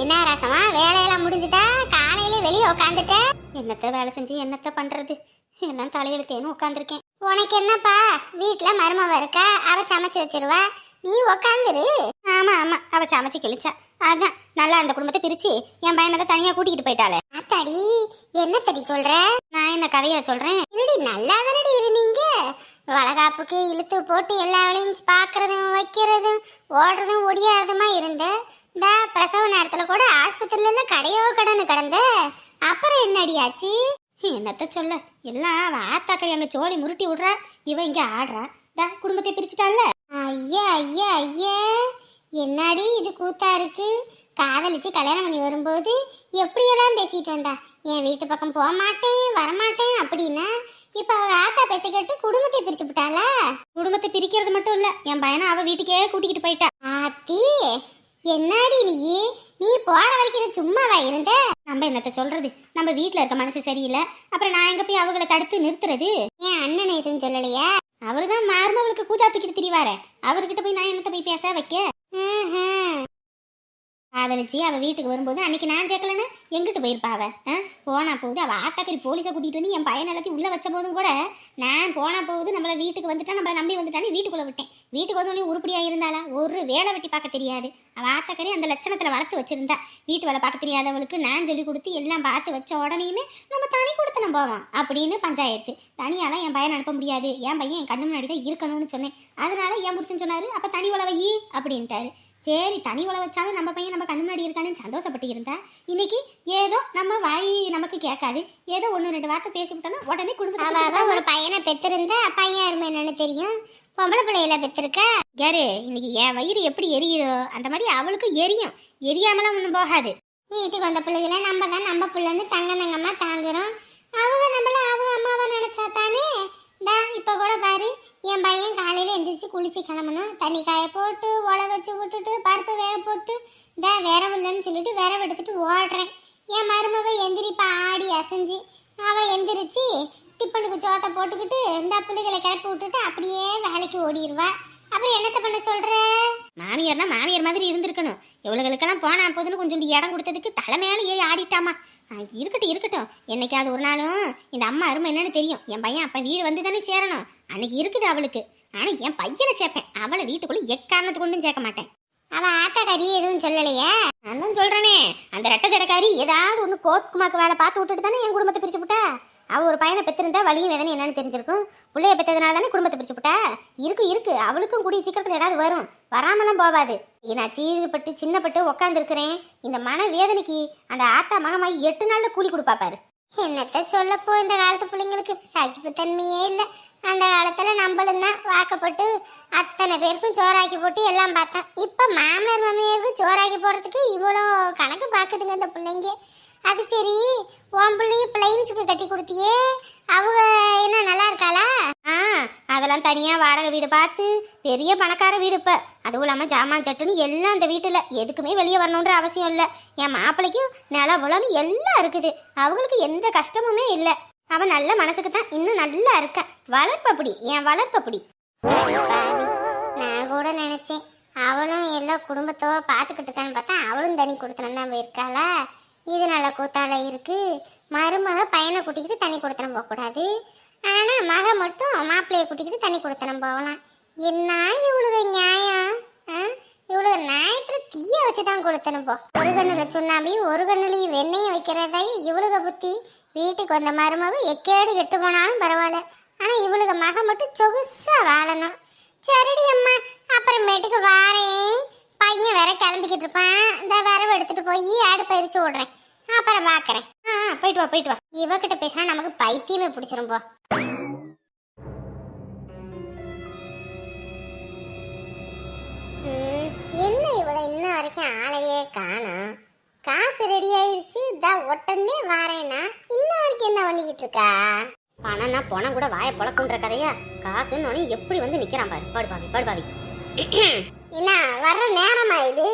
என்ன ரசமா? வேலையெல்லாம் முடிஞ்சுட்டா? காலையில வெளியே உட்காந்துட்டேன் என்னத்த வேலை செஞ்சு என்னத்த பண்றது? எல்லாம் தலையெழுத்தேன்னு உட்காந்துருக்கேன் உனக்கு என்னப்பா? வீட்டுல மருமவ இருக்கா? அவ சமைச்சு வச்சிருவா? நீ உக்காந்துரு. ஆமா ஆமா. அவ சமைச்சு கிழிச்சா. அதான். நல்லா அந்த குடும்பத்தை பிரிச்சு என் பையனை தனியா கூட்டிகிட்டு போயிட்டாளே. அத்தாடி என்ன தடி சொல்ற? நான் என்ன கதையா சொல்றேன்? என்னடி நல்லா தானடி இருந்தீங்க? வளகாப்புக்கு இழுத்து போட்டு எல்லா வேலையும் பாக்குறதும் வைக்கிறதும் ஓடுறதும் ஒடியாததுமா இருந்தேன் இந்த பிரசவ நேரத்துல கூட ஆஸ்பத்திரியில எல்லாம் கடையோ கடன்னு கடந்த. அப்புறம் என்னடி ஆச்சு என்னத்த சொல்ல? எல்லாம் அவ ஆத்தாக்கறி அங்க சோழி முருட்டி விடுறா. இவ இங்க ஆடுறா. தா குடும்பத்தை பிரிச்சுட்டால? ஐயா ஐயா ஐயா. என்னடி இது கூத்தா இருக்கு? காதலிச்சு கல்யாணம் பண்ணி வரும்போது எப்படியெல்லாம் பேசிட்டு வந்தா? என் வீட்டு பக்கம் போக மாட்டேன் வரமாட்டேன் அப்படின்னா இப்ப அவ ஆத்தா பேச்ச கேட்டு குடும்பத்தை பிரிச்சு விட்டாளா? குடும்பத்தை பிரிக்கிறது மட்டும் இல்ல என் பையனை அவ வீட்டுக்கே கூட்டிக்கிட்டு போயிட்டா. ஆத்தி என்னடி நீ? நீ போற வரைக்கும் இது சும்மாவா இருந்த? நம்ம என்னத்த சொல்றது? நம்ம வீட்ல இருக்க மனசு சரியில்லை. அப்புறம் நான் எங்க போய் அவங்கள தடுத்து நிறுத்துறது? என் அண்ணன் எதுவும் சொல்லலையா? அவருதான் மருமவளுக்கு கூஜா தூக்கிட்டு திரிவாரு. அவர்கிட்ட போய் நான் என்னத்த போய் பேச வைக்க? காதலிச்சு அவள் வீட்டுக்கு வரும்போது அன்னைக்கு நான் சேர்க்கலன்னு எங்கிட்டு போயிருப்பா அவள் ஆ? போனா போகுது. அவள் ஆத்தாக்கறி போலீஸை கூட்டிகிட்டு வந்து என் பையன் எல்லாத்தையும் உள்ளே வச்ச போதும் கூட நான் போனா போகுது நம்மளை வீட்டுக்கு வந்துட்டா நம்மளை நம்பி வந்துட்டான்னு வீட்டுக்குள்ளே விட்டேன். வீட்டுக்கு வந்தோடனே உருப்படியாக இருந்தாளா? ஒரு வேலை வெட்டி பார்க்க தெரியாது. அவள் ஆத்தாக்கறி அந்த லட்சணத்தில் வளர்த்து வச்சுருந்தா. வீட்டு வேலை பார்க்க தெரியாதவளுக்கு நான் சொல்லி கொடுத்து எல்லாம் பார்த்து வச்ச உடனேயுமே நம்ம தனி கொடுத்து நம்ம போவோம் அப்படின்னு பஞ்சாயத்து. தனியாலாம் என் பையன் அனுப்ப முடியாது. என் பையன் என் கண்ணு முன்னாடி தான் இருக்கணும்னு சொன்னேன். அதனால என் புருஷன் சொன்னார் அப்போ தனி உழவை ஈ அப்படின்ட்டாரு. சரி தனி உழ வச்சாலும் நம்ம பையன் நம்ம கண்ணு முன்னாடி இருக்கான்னு சந்தோஷப்பட்டு இருந்தா இன்னைக்கு ஏதோ நம்ம வாய் நமக்கு கேட்காது. ஏதோ ஒன்று ரெண்டு வார்த்தை பேசி விட்டோம்னா உடனே குடும்பம் ஒரு பையனை பெற்றிருந்தா பையன் அருமை என்னன்னு தெரியும்? பொம்பளை பிள்ளையில பெற்றிருக்க யாரு? இன்னைக்கு என் வயிறு எப்படி எரியுதோ அந்த மாதிரி அவளுக்கு எரியும். எரியாமலாம் ஒன்றும் போகாது. வீட்டுக்கு வந்த பிள்ளைகளை நம்ம தான் நம்ம பிள்ளைன்னு தங்க தங்கம்மா தாங்குறோம் அவங்க நம்மள அவங்க அம்மாவை நினைச்சா தானே டா இப்போ கூட பாரு என் பையன் காலையில் எந்திரிச்சு குளிச்சு கிளம்பணும் தண்ணி காய போட்டு உழ வச்சு விட்டுட்டு பருப்பு வேக போட்டு டா விரவு இல்லைன்னு சொல்லிட்டு விரவு எடுத்துட்டு ஓடுறேன். என் மருமக எந்திரிப்பா ஆடி அசைஞ்சு. அவள் எந்திரிச்சு டிப்பனுக்கு சோத்தை போட்டுக்கிட்டு இந்த பிள்ளைகளை கிளப்பி விட்டுட்டு அப்படியே வேலைக்கு ஓடிடுவா அப்புறம் என்னத்த பண்ண சொல்ற? மாமியார்னா மாமியார் மாதிரி இருந்திருக்கணும். இவளுகளுக்கெல்லாம் போனா போதுன்னு கொஞ்சம் இடம் கொடுத்ததுக்கு தலை மேலே ஏறி ஆடிட்டாமா. இருக்கட்டும் இருக்கட்டும். என்னைக்காவது ஒரு நாளும் இந்த அம்மா அருமை என்னன்னு தெரியும். என் பையன் அப்ப வீடு வந்து தானே சேரணும். அன்னைக்கு இருக்குது அவளுக்கு. ஆனா என் பையனை சேர்ப்பேன் அவளை வீட்டுக்குள்ள எக்காரணத்து கொண்டும் சேர்க்க மாட்டேன். அவ ஆத்தாக்காரி எதுவும் சொல்லலையே? நான் தான் சொல்றேனே. அந்த ரெட்டை ஜடக்காரி ஏதாவது ஒன்று கோத்குமாக்கு வேலை பார்த்து விட்டுட்டு தானே என் குடும்பத்தை பிரிச்சு விட்டா? அவள் ஒரு பையனை பெற்றிருந்தா வழியும் வேதனை என்னன்னு தெரிஞ்சிருக்கும். பிள்ளைய பெற்றதுனால தானே குடும்பத்தை பிரிச்சு விட்டா? இருக்கு இருக்கு. அவளுக்கும் கூடிய சீக்கிரத்தில் ஏதாவது வரும். வராமலாம் போகாது நான் சீர்பட்டு சின்னப்பட்டு உக்காந்துருக்கிறேன். இந்த மன வேதனைக்கு அந்த ஆத்தா மனமாய் எட்டு நாளில் கூலி கொடுப்பா பாரு. என்னத்த சொல்லப்போ இந்த காலத்து பிள்ளைங்களுக்கு? சகிப்பு தன்மையே இல்லை. அந்த காலத்தில் நம்மளும் தான் வாக்கப்பட்டு அத்தனை பேருக்கும் சோறாக்கி போட்டு எல்லாம் பார்த்தோம். இப்போ மாமனார் மாமியாருக்கு சோறாக்கி போடுறதுக்கு இவ்வளோ கணக்கு பார்க்குதுங்க இந்த பிள்ளைங்க. அது சரி உன் பிள்ளைய பிளைன்ஸுக்கு கட்டி கொடுத்தியே. அவங்க என்ன நல்லா இருக்காளா? ஆ அதெல்லாம் தனியாக வாடகை வீடு பார்த்து பெரிய பணக்கார வீடு இப்போ. அதுவும் இல்லாமல் ஜாமான் சட்டுன்னு எல்லாம் அந்த வீட்டில். எதுக்குமே வெளியே வரணுன்ற அவசியம் இல்லை. என் மாப்பிள்ளைக்கும் நில புலன்னு எல்லாம் இருக்குது. அவங்களுக்கு எந்த கஷ்டமுமே இல்லை. அவன் நல்ல மனசுக்கு தான் இன்னும் நல்லா இருக்கா? வளர்ப்பப்படி என் வளர்ப்பப்படி நான் கூட நினைச்சேன். அவளும் எல்லா குடும்பத்தோட பார்த்துக்கிட்டு இருக்கான்னு பார்த்தா அவளும் தனி கொடுத்தனம் தான் போயிருக்காளா? இது நல்ல கூத்தால இருக்கு. மருமக பையனை கூட்டிக்கிட்டு தனி கொடுத்தனம் போகக்கூடாது. ஆனா மக மட்டும் மாப்பிள்ளைய கூட்டிக்கிட்டு தனி கொடுத்தனம் போகலாம். என்ன இவ்வளவு நியாயம்? இவ்வளவு நியாயத்துல தீய வச்சு தான் கொடுத்தனும் போ. ஒரு கண்ணுல சுண்ணாம்பி ஒரு கண்ணுலயும் வெண்ணையும் வைக்கிறதை இவ்வளவு புத்தி. வீட்டுக்கு வந்த மருமக எக்கேடு கெட்டு போனாலும் பரவாயில்ல. ஆனா இவளுக்கு மக மட்டும் சொகுசா வாழணும். சரிடி அம்மா அப்புறமேட்டுக்கு வாரேன். பையன் வேற கிளம்பிக்கிட்டு இருப்பான். இந்த வரவு எடுத்துட்டு போய் அடுப்பை எரிச்சு விடுறேன் அப்புறம் பாக்குறேன். ஆ போயிட்டு வா போயிட்டு வா. இவகிட்ட பேசினா நமக்கு பைத்தியமே பிடிச்சிரும் போ. என்ன இவ்வளோ இன்ன வரைக்கும் ஆளையே காணும் காசு ரெடி ஆயிருச்சு இதா உடனே வாரேனா இன்ன வரைக்கும் என்ன பண்ணிக்கிட்டு இருக்கா? பணம்னா பணம் கூட வாய பொழக்குன்ற கதையா? காசுன்னு எப்படி வந்து நிக்கிறான் பாரு. படுபாவி படுபாவி என்ன வர்ற நேரமா இது?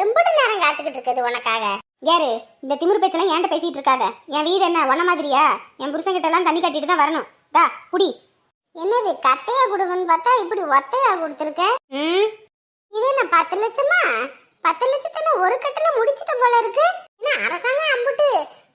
எம்புடு நேரம் காத்துக்கிட்டு இருக்குது உனக்காக. யாரு? இந்த திமிரு பேச்செல்லாம் ஏன்ட்ட பேசிட்டு இருக்காத? என் வீடு என்ன உன்ன மாதிரியா? என் புருஷன் கிட்ட எல்லாம் தண்ணி கட்டிட்டு தான் வரணும். தா குடி. என்னது கத்தையா கொடுக்கணும்னு பார்த்தா இப்படி ஒத்தையா கொடுத்துருக்க? ம்? இது என்ன பத்து லட்சமா? பத்து லட்சத்தை ஒரு கட்டுல முடிச்சிட்ட போல இருக்கு? என்ன அரசாங்கம் அம்புட்டு?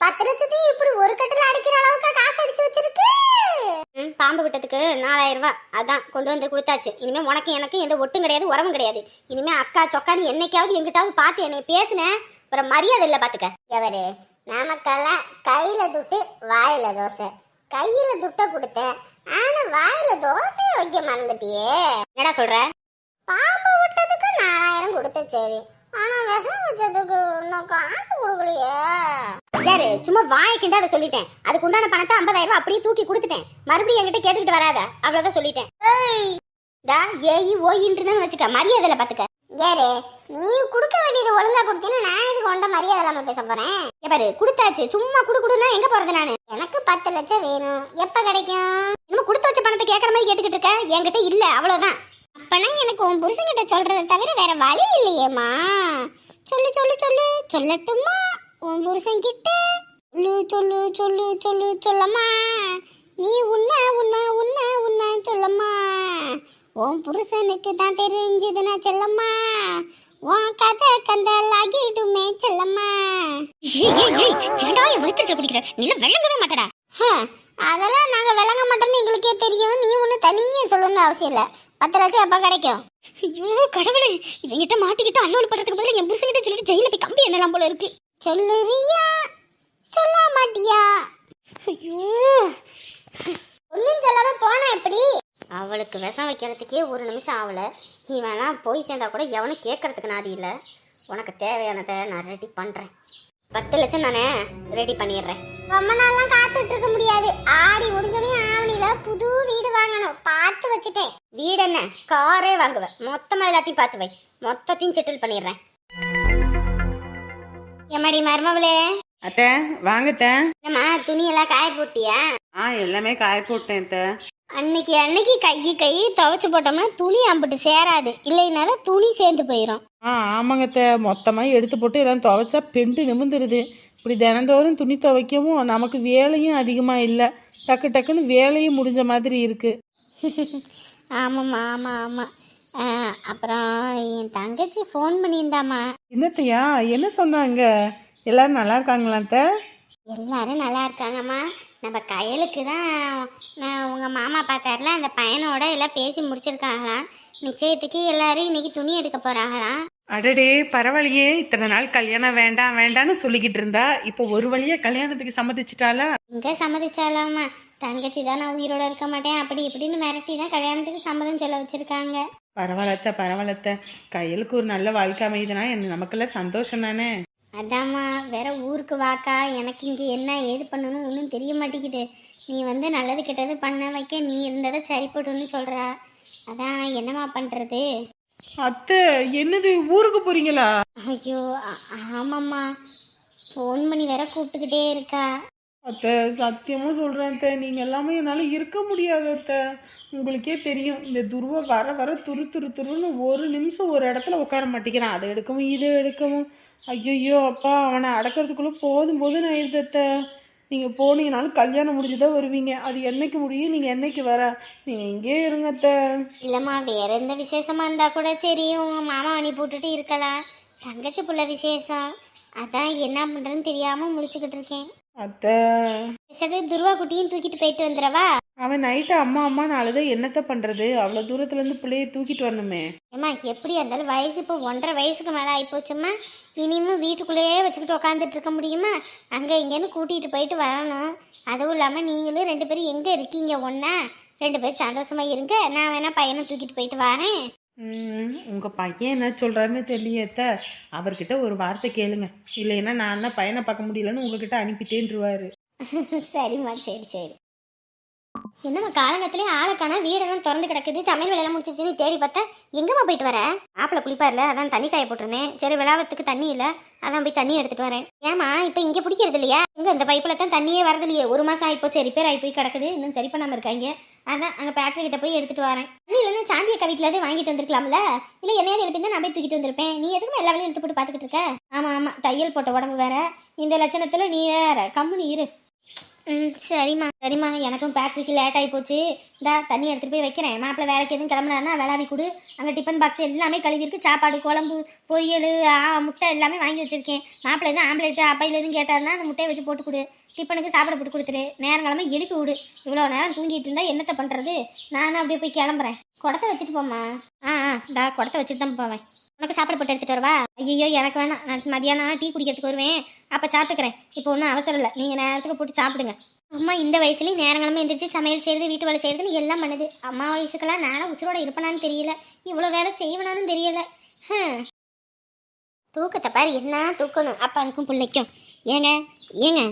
பத்து லட்சத்தையும் இப்படி ஒரு கட்டுல அடிக்கிற அளவுக்கு காசு அடிச்சு வச்சிருக்கு? பாம்பு விட்டதுக்கு நாலாயிரம் ரூபாய். அதான் கொண்டு வந்து கொடுத்தாச்சு. இனிமே உனக்கு எனக்கு எந்த ஒட்டும் கிடையாது உறவும் கிடையாது. இனிமே அக்கா சொக்கான்னு என்னைக்காவது எங்கிட்டாவது பார்த்து என்னை பேசினேன் அப்புறம் மரியாதை இல்லை பாத்துக்க. எவரு? நமக்கெல்லாம் கையில துட்டு வாயில தோசை. கையில துட்ட கொடுத்தேன் ஆனா வாயில தோசையை வைக்க மறந்துட்டியே. என்னடா சொல்ற? பாம்பு விட்டது நாலாயிரம் கொடுத்த சரி. ஆனா விஷம் வச்சதுக்கு இன்னும் காசு கொடுக்கலையே. யாரு? சும்மா வாய்க்கிட்ட அதை சொல்லிட்டேன். அதுக்கு உண்டான பணத்தை ஐம்பதாயிரம் ரூபாய் அப்படியே தூக்கி கொடுத்துட்டேன். மறுபடியும் என்கிட்ட கேட்டுக்கிட்டு வராத. அவ்வளவுதான் சொல்லிட்டேன். டா ஏய் ஓயின்றதுன்னு வச்சுக்க. மரியாதை இல்லை பாத்துக்க. யாரு? நீ கொடுக்க வேண்டியது ஒழுங்கா கொடுத்தீங்கன்னா நான் இதுக்கு கொண்ட மரியாதை இல்லாம பேச போறேன்? பாரு கொடுத்தாச்சு. சும்மா குடு குடுனா எங்க போறது நானு? எனக்கு பத்து லட்சம் வேணும். எப்ப கிடைக்கும்? இன்னும் கொடுத்து வச்ச பணத்தை கேட்கற மாதிரி கேட்டுக்கிட்டு இருக்க? என்கிட்ட இல்ல. அவ்வளவுதான். உன் புருஷன்கிட்ட சொல்றதை தவிர வேற வழி இல்லையேம்மா. சொல்லு சொல்லு சொல்லு. சொல்லட்டுமா உன் புருஷன் கிட்ட சொல்லு சொல்லு சொல்லு சொல்லு சொல்லம்மா. நீ உன்ன உன்ன உன்ன உன்ன சொல்லம்மா. உன் புருஷனுக்கு தான் தெரிஞ்சதுன்னா செல்லம்மா. உன் கதை கந்தலாகிடுமே செல்லம்மா. விளங்கவே மாட்டடா. அதெல்லாம் நாங்க விளங்க மாட்டோம்னு எங்களுக்கே தெரியும். நீ ஒண்ணு தனியா சொல்லணும்னு அவசியம் இல்ல. பத்து லட்சம் எப்ப கிடைக்கும்? ஐயோ கடவுளே. இவங்கிட்ட மாட்டிக்கிட்டு அல்லோல் பண்றதுக்கு பதிலாக என் புருஷன்கிட்ட சொல்லிட்டு ஜெயில போய் கம்பி என்னலாம் போல இருக்கு. சொல்லுறியா சொல்ல மாட்டியா? ஐயோ. ஒன்றும் சொல்லாம போனா எப்படி? அவளுக்கு விஷம் வைக்கிறதுக்கே ஒரு நிமிஷம் ஆகல நீ வேணா போய் சேர்ந்தா கூட எவனும் கேட்கறதுக்கு நாதி இல்லை. உனக்கு தேவையானதை நான் ரெடி பண்றேன். பத்து லட்சம் நானே ரெடி பண்ணிடுறேன். ரொம்ப நாள்லாம் காத்துட்டு இருக்க முடியாது. ஆடி முடிஞ்சவே புது வீடு வாங்கணும். பார்த்து வச்சுட்டேன். வீடு என்ன? காரே வாங்குவேன் மொத்தமா எல்லாத்தையும் பார்த்து வை. மொத்தத்தையும் செட்டில் பண்ணிடுறேன். எம்மாடி மருமவளே அத்தை வாங்கத்த என்னம்மா துணியெல்லாம் காய போட்டியா? ஆ எல்லாமே காய போட்டேன் அத்தை. அன்னைக்கு அன்னைக்கு கை கை துவைச்சு போட்டோம்னா துணி அம்பிட்டு சேராது. இல்லைனால துணி சேர்ந்து போயிடும் ஆ ஆமாங்க அத்தை. மொத்தமாக எடுத்து போட்டு எல்லாம் துவைச்சா பெண்டு நிமிந்துருது இப்படி தினந்தோறும் துணி துவைக்கவும் நமக்கு வேலையும் அதிகமாக இல்லை. டக்கு டக்குன்னு வேலையும் முடிஞ்ச மாதிரி இருக்கு. ஆமாம்மா ஆமாம் ஆமாம் அப்புறம் என் தங்கச்சி ஃபோன் பண்ணியிருந்தாம்மா. என்னத்தையா? என்ன சொன்னாங்க? எல்லாரும் நல்லா இருக்காங்களா அத்தை? எல்லாரும் நல்லா இருக்காங்கம்மா. நம்ம கையலுக்கு தான் நான் உங்கள் மாமா பார்த்தாருல அந்த பையனோட எல்லாம் பேசி முடிச்சிருக்காங்களாம். நிச்சயத்துக்கு எல்லாரும் இன்னைக்கு துணி எடுக்க போகிறாங்களாம் அடடே பரவாயில்லையே. இத்தனை நாள் கல்யாணம் வேண்டாம் வேண்டாம்னு சொல்லிக்கிட்டு இருந்தா இப்போ ஒரு வழியா கல்யாணத்துக்கு சம்மதிச்சிட்டாளா? இங்கே சம்மதிச்சாலாம்மா தங்கச்சி தான் நான் உயிரோட இருக்க மாட்டேன். அப்படி இப்படின்னு மிரட்டி தான் கல்யாணத்துக்கு சம்மதம் சொல்ல வச்சுருக்காங்க. பரவாயில்லத்த பரவாயில்லத்த. கையலுக்கு ஒரு நல்ல வாழ்க்கை அமையுதுன்னா என்ன நமக்கெல்லாம் சந்தோஷம் தானே? அதாம்மா வேற ஊருக்கு வாக்கா. எனக்கு இங்கே என்ன ஏது பண்ணணும் ஒன்றும் தெரிய மாட்டேங்குது. நீ வந்து நல்லது கெட்டது பண்ண வைக்க நீ இருந்ததை சரிப்பட்டுன்னு சொல்கிறா அதான் என்னம்மா பண்ணுறது அத்தை என்னது ஊருக்கு போறீங்களா? ஐயோ ஆ- ஆமாம்மா. ஃபோன் பண்ணி வேற கூப்பிட்டுக்கிட்டே இருக்கா. அத்தை சத்தியமா சொல்றேன் அத்தை. நீங்க எல்லாமே என்னால இருக்க முடியாது அத்தை. உங்களுக்கே தெரியும் இந்த துருவ வர வர துரு துரு துருன்னு ஒரு நிமிஷம் ஒரு இடத்துல உட்கார மாட்டேங்கிறான். அதை எடுக்கவும் இதை எடுக்கவும். ஐயோ அப்பா அவனை அடக்கிறதுக்குள்ள போதும் போதும் ஆயிடுது அத்தை. நீங்கள் போனீங்கனாலும் கல்யாணம் முடிஞ்சுதான் வருவீங்க. அது என்னைக்கு முடியும் நீங்கள் என்னைக்கு வர? நீங்கள் இங்கே இருங்க இல்லைம்மா வேற எந்த விசேஷமாக இருந்தால் கூட சரி உங்கள் மாமா அனுப்பி விட்டுட்டு இருக்கலாம். தங்கச்சி புள்ள விசேஷம். அதான் என்ன பண்ணுறதுன்னு தெரியாமல் முடிச்சுக்கிட்டு இருக்கேன். அத்தை. சரி துருவா குட்டியும் தூக்கிட்டு போயிட்டு வந்துடவா? அவன் நைட்டு அம்மா அம்மான்னு அழுத என்னத்த பண்றது? அவ்வளோ தூரத்துல இருந்து பிள்ளைய தூக்கிட்டு வரணுமே. ஏம்மா எப்படி இருந்தாலும் வயசு இப்போ ஒன்றரை வயசுக்கு மேலே ஆகிப்போச்சும்மா இனிமேல் வீட்டுக்குள்ளேயே வச்சுக்கிட்டு உட்காந்துட்டு இருக்க முடியுமா? அங்கே இங்கேன்னு கூட்டிகிட்டு போயிட்டு வரணும். அதுவும் இல்லாமல் நீங்களும் ரெண்டு பேரும் எங்கே இருக்கீங்க ஒன்றா ரெண்டு பேரும் சந்தோஷமா இருங்க. நான் வேணா பையனை தூக்கிட்டு போயிட்டு வரேன். உங்கள் பையன் என்ன சொல்கிறாருன்னு தெரியத்த அவர்கிட்ட ஒரு வார்த்தை கேளுங்க. இல்லைன்னா நான் தான் பையனை பார்க்க முடியலன்னு உங்ககிட்ட அனுப்பிட்டேன்ருவாரு. சரிம்மா சரி சரி. என்னம்மா காலங்கத்திலே ஆளுக்கான வீடெல்லாம் திறந்து கிடக்குது சமையல் வேலையெல்லாம் முடிச்சிருச்சுன்னு தேடி பார்த்தா? எங்கம்மா போயிட்டு வர? ஆப்பிள குளிப்பார்ல அதான் தண்ணி காய போட்டிருந்தேன். சரி விழாவத்துக்கு தண்ணி இல்லை அதான் போய் தண்ணி எடுத்துட்டு வரேன். ஏமா இப்போ இங்கே பிடிக்கிறது இல்லையா? இங்கே இந்த பைப்பில் தான் தண்ணியே வரது இல்லையே? ஒரு மாதம் ஆகிப்போச்சு ரிப்பேர் ஆகி போய் கிடக்குது இன்னும் சரி பண்ணாமல் இருக்காங்க. அதான் அங்கே பேட்டரி கிட்ட போய் எடுத்துட்டு வரேன். தண்ணி இல்லைன்னா சாந்தி அக்கா வீட்டில் வாங்கிட்டு வந்திருக்கலாம்ல? இல்லை என்னையாவது எழுப்பி நான் போய் தூக்கிட்டு வந்திருப்பேன். நீ எதுக்குமே எல்லா வேலையும் எடுத்து போட்டு பார்த்துக்கிட்டு இருக்க? ஆமாம் ஆமாம் தையல் போட்ட உடம்பு வேற. இந்த லட்சணத்தில் நீ வேற. கம்முனு இரு. ம் சரிம்மா சரிம்மா. எனக்கும் பேக்கரிக்கு லேட் ஆகி போச்சு. இந்தா தண்ணி எடுத்துகிட்டு போய் வைக்கிறேன். மாப்பிள்ளை வேலைக்கு எதுவும் கிளம்புனாருன்னா விளாவி கொடு. அங்கே டிஃபன் பாக்ஸ் எல்லாமே கழுவிருக்கு சாப்பாடு குழம்பு பொரியல் ஆ, முட்டை எல்லாமே வாங்கி வச்சிருக்கேன். மாப்பிள்ளை எதுவும் ஆம்லேட்டு அப்பையில் எதுவும் கேட்டாருன்னா அந்த முட்டையை வச்சு போட்டு கொடு. டிஃபனுக்கு சாப்பாடு போட்டு கொடுத்துரு. நேரங்காலமே எழுப்பி விடு. இவ்வளோ நேரம் தூங்கிட்டு இருந்தால் என்னத்தை பண்ணுறது நானும் அப்படியே போய் கிளம்புறேன். குடத்தை வச்சுட்டு போம்மா. ஆ இந்தா குடத்தை வச்சுட்டு தான் போவேன். உனக்கு சாப்பாடு போட்டு எடுத்துகிட்டு வரவா? ஐயோ எனக்கு வேணாம். நான் மதியானம் டீ குடிக்கிறதுக்கு வருவேன். அப்போ சாப்பிட்டுக்கிறேன். இப்போ ஒன்றும் அவசரம் இல்லை. நீங்கள் நேரத்துக்கு போட்டு சாப்பிடுங்க. அம்மா இந்த வயசுலேயும் நேரங்களும் எந்திரிச்சு சமையல் செய்யறது வீட்டு வேலை செய்யறதுன்னு எல்லாம் பண்ணுது. அம்மா வயசுக்கெல்லாம் நானும் உசுரோட இருப்பேனான்னு தெரியல. இவ்வளோ வேலை செய்வனான்னு தெரியல. தூக்கத்தை பாரு என்ன தூக்கணும்? அப்பாவுக்கும் பிள்ளைக்கும். ஏங்க ஏங்க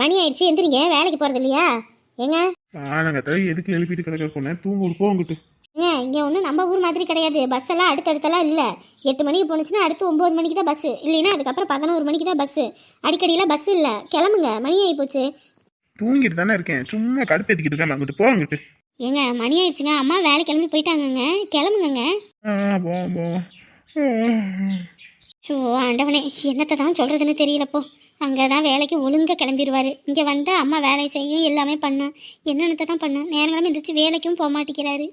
மணி ஆயிடுச்சு. எந்திரிங்க. வேலைக்கு போறது இல்லையா? ஏங்க? எதுக்கு எழுப்பிட்டு கிடக்க போனேன் தூங்க போங்கிட்டு ஏங்க இங்கே ஒன்றும் நம்ம ஊர் மாதிரி கிடையாது. பஸ் எல்லாம் அடுத்தடுத்தெல்லாம் இல்லை. எட்டு மணிக்கு போணுச்சுன்னா அடுத்து ஒம்பது மணிக்கு தான் பஸ்ஸு இல்லைன்னா அதுக்கப்புறம் பதினோரு மணிக்கு தான் பஸ்ஸு அடிக்கடியெல்லாம் பஸ் இல்லை. கிளம்புங்க. மணி ஆகி போச்சு. தூங்கிட்டு தானே இருக்கேன். சும்மா கடுப்பேத்திக்கிட்டு இருக்கேன். அங்கிட்டு போங்கிட்டு ஏங்க மணி ஆயிடுச்சுங்க. அம்மா வேலை கிளம்பி போயிட்டாங்கங்க. கிளம்புங்கங்க. ஷோ ஆண்டவனே. என்னத்தை தான் சொல்கிறதுன்னு தெரியலப்போ அங்கே தான் வேலைக்கு ஒழுங்காக கிளம்பிடுவார் இங்கே வந்து அம்மா வேலை செய்யும் எல்லாமே பண்ணா என்னென்னத்தை தான் பண்ணா நேரங்களும் எந்திரிச்சு வேலைக்கும் போக மாட்டேங்கிறாரு.